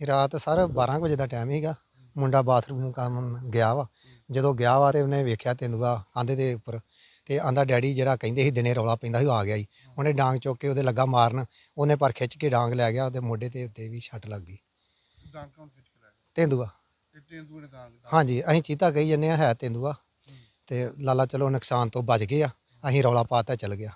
ਇਹ ਰਾਤ ਸਰ 12 ਕੁ ਵਜੇ ਦਾ ਟਾਈਮ ਸੀਗਾ। ਮੁੰਡਾ ਬਾਥਰੂਮ ਕੰਮ ਗਿਆ ਵਾ। ਜਦੋਂ ਗਿਆ ਵਾ ਤੇ ਉਹਨੇ ਵੇਖਿਆ ਤੇਂਦੂਆ ਕੰਧ ਦੇ ਉੱਪਰ ਤੇ ਆਂਦਾ ਡੈਡੀ ਜਿਹੜਾ ਕਹਿੰਦੇ ਸੀ ਦਿਨੇ ਰੌਲਾ ਪੈਂਦਾ ਸੀ ਉਹ ਆ ਗਿਆ ਸੀ ਉਹਨੇ ਡਾਂਗ ਚੁੱਕ ਕੇ ਉਹਦੇ ਲੱਗਾ ਮਾਰਨ। ਉਹਨੇ ਪਰ ਖਿੱਚ ਕੇ ਡਾਂਗ ਲੈ ਗਿਆ ਉਹਦੇ ਮੋਢੇ ਤੇ ਉੱਤੇ ਵੀ ਛੱਟ ਲੱਗ ਗਈ। ਡਾਂਗ ਕੌਣ ਖਿੱਚ ਕੇ ਲੈ ਗਿਆ ਤੇਂਦੂਆ। ਤੇ ਤੇਂਦੂਏ ਨੇ ਡਾਂਗ ਹਾਂਜੀ ਅਸੀਂ ਚੀਤਾ ਕਹੀ ਜੰਨੇ ਆ ਹੈ ਤੇਂਦੂਆ। ਤੇ ਲਾਲਾ ਚਲੋ ਨੁਕਸਾਨ ਤੋਂ ਬਚ ਗਏ ਆ। ਅਸੀਂ ਰੌਲਾ ਪਾਤਾ ਚੱਲ ਗਿਆ।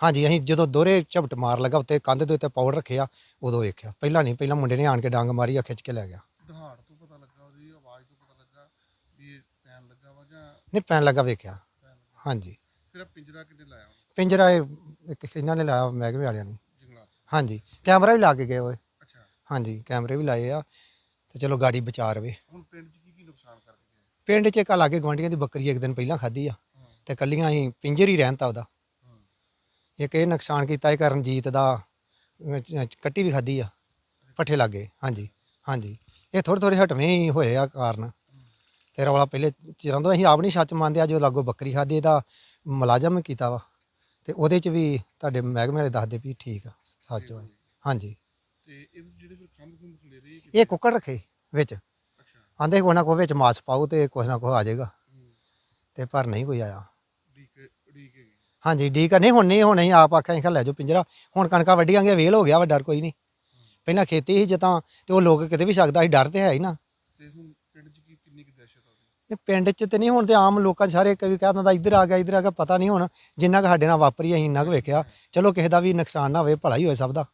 ਹਾਂਜੀ ਅਸੀਂ ਜਦੋਂ ਦੋਹਰੇ ਝਪਟ ਮਾਰ ਲੱਗਾ ਉੱਤੇ ਕੰਧ ਦੇ ਉੱਤੇ ਪਾਉਡਰ ਰੱਖਿਆ ਉਦੋਂ ਵੇਖਿਆ। ਪਹਿਲਾਂ ਨਹੀਂ ਪਹਿਲਾਂ ਮੁੰਡੇ ਨੇ ਆਣ ਕੇ ਡਾਂਗ ਮਾਰੀ ਆ ਖਿੱਚ ਕੇ ਲੈ ਗਿਆ। ਦਹਾੜ ਤੋਂ ਪਤਾ ਲੱਗਾ ਉਹਦੀ ਆਵਾਜ਼ ਤੋਂ ਪਤਾ ਲੱਗਾ ਵੀ ਇਹ ਪੈਣ ਲੱਗਾ ਵਾ ਜਾਂ ਨਹੀਂ ਪੈਣ ਲੱਗਾ ਵੇਖਿਆ। ਪੈਣ ਲੱਗਾ। ਹਾਂਜੀ। ਫਿਰ ਪਿੰਜਰਾ ਕਿੰਨੇ ਲਾਇਆ ਉਹਨੇ? ਪਿੰਜਰਾ ਇਹ ਇੱਕ ਇਹਨਾਂ ਨੇ ਲਾਇਆ ਮਹਿਕਮੇ ਵਾਲਿਆਂ ਨੇ। ਜੰਗਲਾਤ। ਹਾਂਜੀ ਕੈਮਰਾ ਵੀ ਲਾ ਕੇ ਗਏ ਓਏ ਅੱਛਾ। ਹਾਂਜੀ ਕੈਮਰੇ ਵੀ ਲਾਏ ਆ ਤੇ ਚਲੋ ਗਾੜੀ ਬਚਾ ਰਵੇ। ਹੁਣ ਪਿੰਡ 'ਚ ਕੀ ਕੀ ਨੁਕਸਾਨ ਕਰਕੇ ਗਏ? ਪਿੰਡ 'ਚ ਇੱਕ ਲਾਗੇ ਗਵਾਂਢੀਆਂ ਦੀ ਬੱਕਰੀ ਇੱਕ ਦਿਨ ਪਹਿਲਾਂ ਖਾਧੀ ਆ ਤੇ ਕੱਲੀਆਂ ਅਸੀਂ ਪਿੰਜਰ ਹੀ ਰਹਿਣ ਤਾ ਉਹਦਾ। ਇੱਕ ਇਹ ਨੁਕਸਾਨ ਕੀਤਾ ਇਹ ਕਰਨਜੀਤ ਦਾ ਅਹ, ਕੱਟੀ ਵੀ ਖਾਧੀ ਆ ਪੱਠੇ ਲੱਗੇ ਹਾਂਜੀ ਹਾਂਜੀ। ਇਹ ਥੋੜੇ ਥੋੜੇ ਹਟਵੇਂ ਹੀ ਹੋਏ ਆ ਕਾਰਨ। ਤੇ ਰੌਲਾ ਪਹਿਲੇ ਚਿਰਾਂ ਤੋਂ ਅਸੀਂ ਆਪ ਨਹੀਂ ਸੱਚ ਮੰਨਦੇ ਆ ਜੋ ਲਾਗੋ ਬੱਕਰੀ ਖਾਧੀ ਇਹਦਾ ਮੁਲਾਜ਼ਮ ਕੀਤਾ ਵਾ। ਤੇ ਉਹਦੇ ਚ ਵੀ ਤੁਹਾਡੇ ਮਹਿਕਮੇ ਵਾਲੇ ਦੱਸਦੇ ਵੀ ਠੀਕ ਆ ਸੱਚ ਵਾ ਹਾਂਜੀ। ਤੇ ਇਹ ਜਿਹੜੇ ਫਿਰ ਖੰਭ ਖੁੰਭ ਖਲੇਰੇ ਇਹ ਇਹ ਕੁੱਕੜ ਰੱਖੇ ਵਿੱਚ। ਅੱਛਾ। ਆਂਦੇ ਕੋਈ ਨਾ ਕੋਈ ਵਿੱਚ ਮਾਸ ਪਾਓ ਤੇ ਕੁਛ ਨਾ ਕੁਛ ਆ ਜਾਏਗਾ। ਤੇ ਪਰ ਨਹੀਂ ਕੋਈ ਆਇਆ। ਡੀਕੇ ਗਏ ਹਾਂਜੀ ਠੀਕ ਆ। ਨਹੀਂ ਹੁਣ ਨਹੀਂ ਹੁਣ ਅਸੀਂ ਆਪ ਆਖਿਆ ਅਸੀਂ ਕਿਹਾ ਲੈ ਜਾਓ ਪਿੰਜਰਾ। ਹੁਣ ਕਣਕਾਂ ਵੱਢੀਆਂਗੇ ਵੇਲ ਹੋ ਗਿਆ ਵਾ ਡਰ ਕੋਈ ਨਹੀਂ। ਪਹਿਲਾਂ ਖੇਤੀ ਸੀ ਜਤਾਂ ਤੇ ਉਹ ਲੋਕ ਕਿਤੇ ਵੀ ਸਕਦਾ ਸੀ ਡਰ ਤੇ ਹੈ ਹੀ ਨਾ। ਤੇ ਹੁਣ ਪਿੰਡ 'ਚ ਕੀ ਕਿੰਨੀ ਕੁ ਦਹਿਸ਼ਤ ਆ ਉਹਦੀ? ਇਹ ਪਿੰਡ 'ਚ ਤੇ ਨਹੀਂ ਹੁਣ ਤੇ ਆਮ ਲੋਕਾਂ 'ਚ ਸਾਰੇ ਕਈ ਕਹਿ ਦਿੰਦਾ ਇੱਧਰ ਆ ਗਿਆ ਇੱਧਰ ਆ ਗਿਆ ਪਤਾ ਨਹੀਂ ਹੁਣ ਜਿੰਨਾ ਕੁ ਸਾਡੇ ਨਾਲ ਵਾਪਰੀ ਅਸੀਂ ਇੰਨਾ ਕੁ ਵੇਖਿਆ। ਚਲੋ ਕਿਸੇ ਦਾ ਵੀ ਨੁਕਸਾਨ ਨਾ ਹੋਵੇ ਭਲਾ ਹੀ ਹੋਏ ਸਭ ਦਾ।